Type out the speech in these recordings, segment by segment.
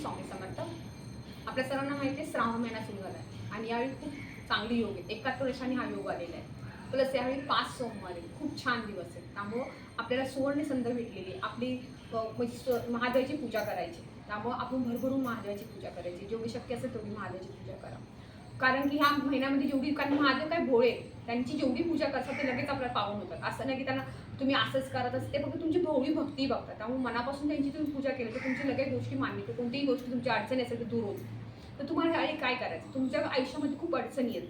स्वामी समर्थ. आपल्या सर्वांना माहिती आहे श्रावण महिना सुरू झाला आहे आणि यावेळी खूप चांगली योग आहे एकाहत्तर वर्षांनी हा योग आलेला आहे. प्लस यावेळी पाच सोमवार आहे खूप छान दिवस आहे त्यामुळं आपल्याला सुवर्ण संध भेटलेली आपली म्हणजे महादेवाची पूजा करायची. त्यामुळं आपण भरभरून महादेवाची पूजा करायची. जेवढी शक्य असेल तेवढी महादेवाची पूजा करा. कारण की ह्या महिन्यामध्ये जेवढी कारण महादेव काय भोळे त्यांची जेवढी पूजा करतात ते लगेच आपल्याला पावन होतात. असं नाही की त्यांना तुम्ही असंच करत असते ते फक्त तुमची भोवळी भक्ती बघतात. त्यामुळे मनापासून त्यांची तुम्ही पूजा केली तर तुमची लगेच गोष्टी मान्य होते कोणतीही गोष्ट तुमची अडचणी असेल तर दूर होते तर तुम्हाला ह्यावेळी काय करायचं? तुमच्या आयुष्यामध्ये खूप अडचणी आहेत.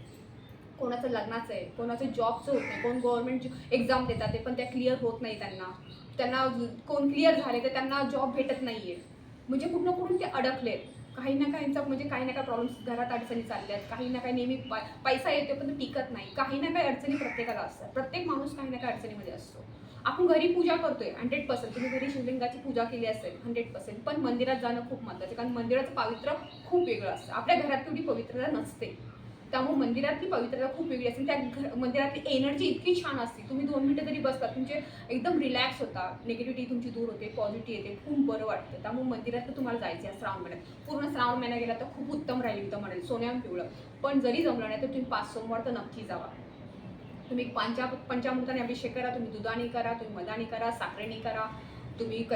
कोणाचं लग्नाचं आहे कोणाचं जॉबचं होत नाही कोण गव्हर्नमेंट एक्झाम देतात ते पण त्या क्लिअर होत नाही त्यांना. त्यांना कोण क्लिअर झाले तर त्यांना जॉब भेटत नाही आहे म्हणजे कुठं कुठून ते अडकले काही ना काहींचा म्हणजे काही ना काही प्रॉब्लेम्स घरात अडचणी चालल्या आहेत. काही ना काही नेहमी पैसा येतो पण तो टिकत नाही. काही ना काही अडचणी प्रत्येकाला असतात. प्रत्येक माणूस काही ना काही अडचणीमध्ये असतो. आपण घरी पूजा करतोय हंड्रेड पर्सेंट तुम्ही घरी शिवलिंगाची पूजा केली असेल हंड्रेड पर्सेंट पण मंदिरात जाणं खूप महत्त्वाचं कारण मंदिराचं पावित्र्य खूप वेगळं असतं. आपल्या घरात तेवढी पवित्रता नसते. त्यामुळे मंदिरातली पवित्रता खूप वेगळी असते. त्या घर मंदिरातली एनर्जी इतकी छान असते. तुम्ही दोन मिनटं तरी बसता तुमचे एकदम रिलॅक्स होता. निगेटिव्हिटी तुमची दूर होते पॉझिटिव्ह येते खूप बरं वाटतं. त्यामुळे मंदिरात तर तुम्हाला जायचं आहे श्रावण महिन्यात. पूर्ण श्रावण महिना गेला तर खूप उत्तम राहील उत्तम म्हणेल सोन्याम पिवळं. पण जरी जमलं नाही तर तुम्ही पाच सोमवार तर नक्की जावा. तुम्ही पंचा पंचामृताने अभिषेक करा तुम्ही दुधाने करा तुम्ही मधाने करा साखरेने करा तुम्ही क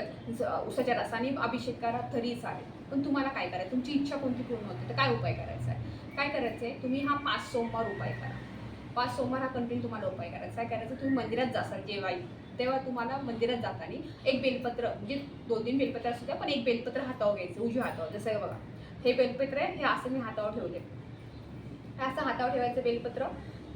उसाच्या रसाने अभिषेक करा तरी चालेल. पण तुम्हाला काय करायचं? तुमची इच्छा कोणती पूर्ण होते तर काय उपाय करायचा आहे? काय करायचं आहे तुम्ही हा पाच सोमवार उपाय करा. पाच सोमवार हा कंटिन्यू तुम्हाला उपाय करायचा. काय करायचं? तुम्ही मंदिरात जासाल जेव्हाही. तेव्हा तुम्हाला मंदिरात जाताना एक बेलपत्र म्हणजे दोन तीन बेलपत्र असू द्या पण एक बेलपत्र हातावर घ्यायचं उजव्या हातावर. जसं बघा. हे बेलपत्र आहे हे असं मी हातावर ठेवले असं हातावर ठेवायचं बेलपत्र.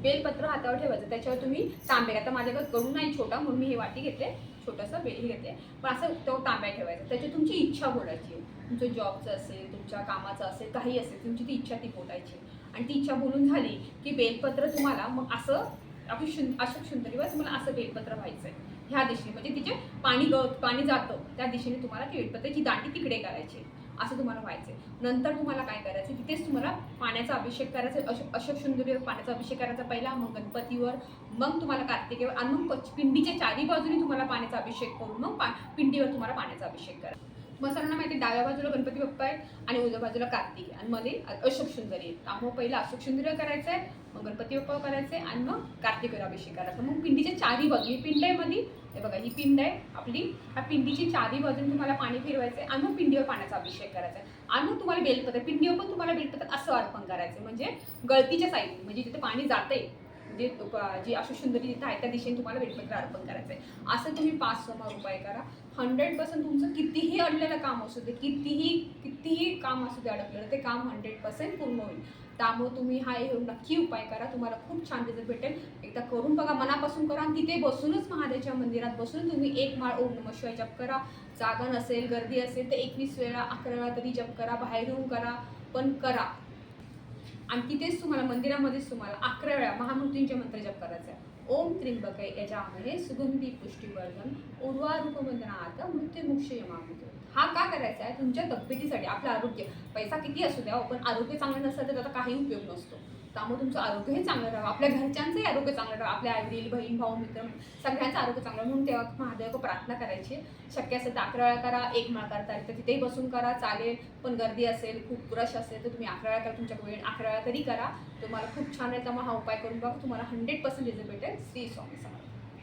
बेलपत्र हातावर ठेवायचं. त्याच्यावर तुम्ही तांबे आता माझ्याकडे गडू नाही छोटा म्हणून मी हे वाटी घेतले. छोटंसं बेल घेतले. पण असं तो तांब्या ठेवायचा. त्याच्यात तुमची इच्छा बोलायची. तुमचं जॉबचं असेल तुमच्या कामाचं असेल काही असेल तुमची ती इच्छा ती बोलायची. आणि ती इच्छा बोलून झाली की बेलपत्र तुम्हाला मग असं आपली शुं अशोक सुंदरीवर तुम्हाला असं बेलपत्र व्हायचं आहे ह्या दिशेने. म्हणजे तिचे पाणी ग पाणी जातं. त्या दिशेने तुम्हाला ती बेलपत्राची दांडी तिकडे करायची. असं तुम्हाला व्हायचं नंतर तुम्हाला काय करायचं तिथेच तुम्हाला पाण्याचा अभिषेक करायचा अशोक अशोक सुंदरीवर पाण्याचा अभिषेक करायचा पहिला मग गणपतीवर मग तुम्हाला कार्तिकेवर आणि मग पिंडीच्या चारी बाजूने तुम्हाला पाण्याचा अभिषेक करून मग पा पिंडीवर तुम्हाला पाण्याचा अभिषेक करायचा. मग सर्वांना माहिती आहे, डाव्या बाजूला गणपती बाप्पा आहे आणि उजव्या बाजूला कार्तिक आहे. आणि मध्ये अशोक सुंदरी आहे त्यामुळे पहिला अशोक सुंदरी करायचं आहे मग गणपती बाप्पा करायचं आहे आणि मग कार्तिकवर अभिषेक करायचा. मग पिंडीच्या चारी बाजू ही पिंड आहे मध्ये हे बघा ही पिंड आहे आपली. ह्या पिंडीची चारी बाजून तुम्हाला पाणी फिरवायचं आहे आणि मग पिंडीवर पाण्याचा अभिषेक करायचा आहे आणि मग तुम्हाला बेलपत्र पिंडीवर पण तुम्हाला बेलपत्र असं अर्पण करायचं म्हणजे गळतीच्या साईडने म्हणजे जिथे पाणी जाते जे जी अशोक सुंदरी तिथं आहे त्या दिशेने तुम्हाला बेलपत्र अर्पण करायचं आहे असं तुम्ही पाच सोमवार उपाय करा. हंड्रेड पर्सेंट तुमचं कितीही अडलेलं काम असू दे कितीही कितीही काम असू दे अडकलेलं ते काम हंड्रेड पर्सेंट पूर्ण होईल. त्यामुळे तुम्ही हा हे नक्की उपाय करा. तुम्हाला खूप छान रिझल्ट भेटेल. एकदा करून बघा मनापासून करा आणि तिथे बसूनच महादेवच्या मंदिरात बसून तुम्ही एक माळ ओम नम शिवाय जप करा. जागा नसेल गर्दी असेल तर एकवीस वेळा अकरा वेळा तरी जप करा. बाहेर येऊन करा पण करा. आणि तिथेच तुम्हाला मंदिरामध्येच तुम्हाला अकरा वेळा महामृत्यूंचे मंत्र जप करायचा आहे ओम त्रिंबक यजामहे सुगंधी पुष्टी वर्धन मृत्युमुक्ष यमामृत हा का करायचा आहे? तुमच्या तब्येतीसाठी आपलं आरोग्य. पैसा किती असू द्या पण आरोग्य चांगलं नसेल तर त्याचा काही उपयोग नसतो. त्यामुळे तुमचं आरोग्य हे चांगलं राहावं. आपल्या घरच्यांचंही आरोग्य चांगलं राहावं. आपल्या आई वडील बहीण भाऊ मित्र सगळ्यांचं आरोग्य चांगलं म्हणून तेव्हा महादेव प्रार्थना करायची. शक्य असेल तर अकरा वेळा करा एक माळ करता येईल तर तिथेही बसून करा चालेल. पण गर्दी असेल खूप रश असेल तर तुम्ही अकरा वेळा करा. तुमच्याकडे वेळ अकरा वेळा तरी करा. तुम्हाला खूप छान आहे. त्यामुळे हा उपाय करून बघा. तुम्हाला हंड्रेड पर्सेंट रिझल्ट भेटेल. श्री स्वामी समर्थ.